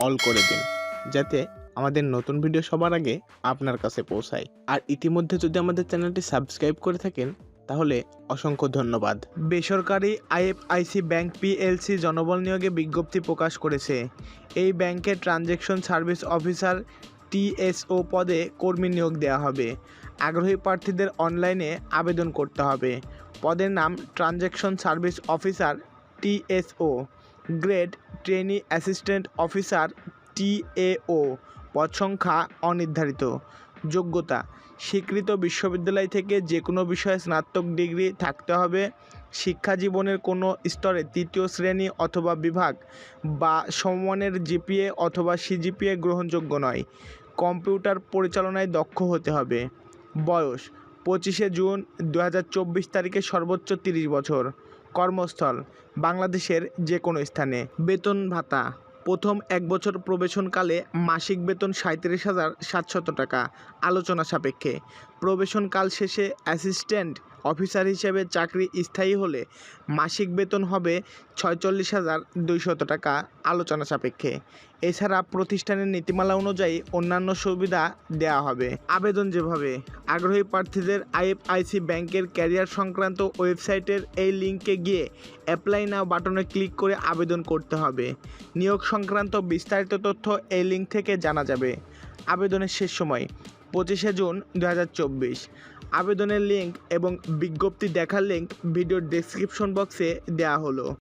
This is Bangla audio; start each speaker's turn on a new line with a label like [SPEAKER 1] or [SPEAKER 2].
[SPEAKER 1] অল করে দিন, যাতে আমাদের নতুন ভিডিও সবার আগে আপনার কাছে পৌঁছায়। আর ইতিমধ্যে যদি আমাদের চ্যানেলটি সাবস্ক্রাইব করে থাকেন, তাহলে অসংখ্য ধন্যবাদ। বেসরকারি আইএফআইসি ব্যাংক পিএলসি জনবল নিয়োগে বিজ্ঞপ্তি প্রকাশ করেছে। এই ব্যাংকের ট্রানজ্যাকশন সার্ভিস অফিসার টিএসও পদে কর্মী নিয়োগ দেওয়া হবে। আগ্রহী প্রার্থীদের অনলাইনে আবেদন করতে হবে। পদের নাম transaction service officer TSO grade trainee assistant officer TAO পদ সংখ্যা অনির্ধারিত। যোগ্যতা, স্বীকৃত বিশ্ববিদ্যালয় থেকে যে কোনো বিষয়ে স্নাতক ডিগ্রি থাকতে হবে। শিক্ষা জীবনের কোনো স্তরে তৃতীয় শ্রেণি অথবা বিভাগ বা সমমানের জিপিএ অথবা সিজিপিএ গ্রহণযোগ্য নয়। কম্পিউটার পরিচালনায় দক্ষ হতে হবে। বয়স, পঁচিশে জুন দু হাজার চব্বিশ তারিখে সর্বোচ্চ তিরিশ বছর। কর্মস্থল, বাংলাদেশের যে কোনো স্থানে। বেতন ভাতা। প্রথম এক বছর প্রবেশনকালে মাসিক বেতন সাঁত্রিশ হাজার সাতশত টাকা। আলোচনা সাপেক্ষে। প্রবেশনকাল শেষে অ্যাসিস্ট্যান্ট অফিসার হিসেবে চাকরি স্থায়ী হলে মাসিক বেতন হবে ছয়চল্লিশ হাজার দুইশত টাকা আলোচনা সাপেক্ষে। এছাড়া প্রতিষ্ঠানের নীতিমালা অনুযায়ী অন্যান্য সুবিধা দেওয়া হবে। আবেদন যেভাবে, আগ্রহী প্রার্থীদের আইএফআইসি ব্যাংকের ক্যারিয়ার সংক্রান্ত ওয়েবসাইটের এই লিঙ্কে গিয়ে অ্যাপ্লাই নাও বাটনে ক্লিক করে আবেদন করতে হবে। নিয়োগ সংক্রান্ত বিস্তারিত তথ্য এই লিঙ্ক থেকে জানা যাবে। আবেদনের শেষ সময়, পঁচিশে জুন দু হাজার চব্বিশ। আবেদনের লিঙ্ক এবং বিজ্ঞপ্তি দেখার লিঙ্ক ভিডিওর ডেসক্রিপশন বক্সে দেওয়া হলো।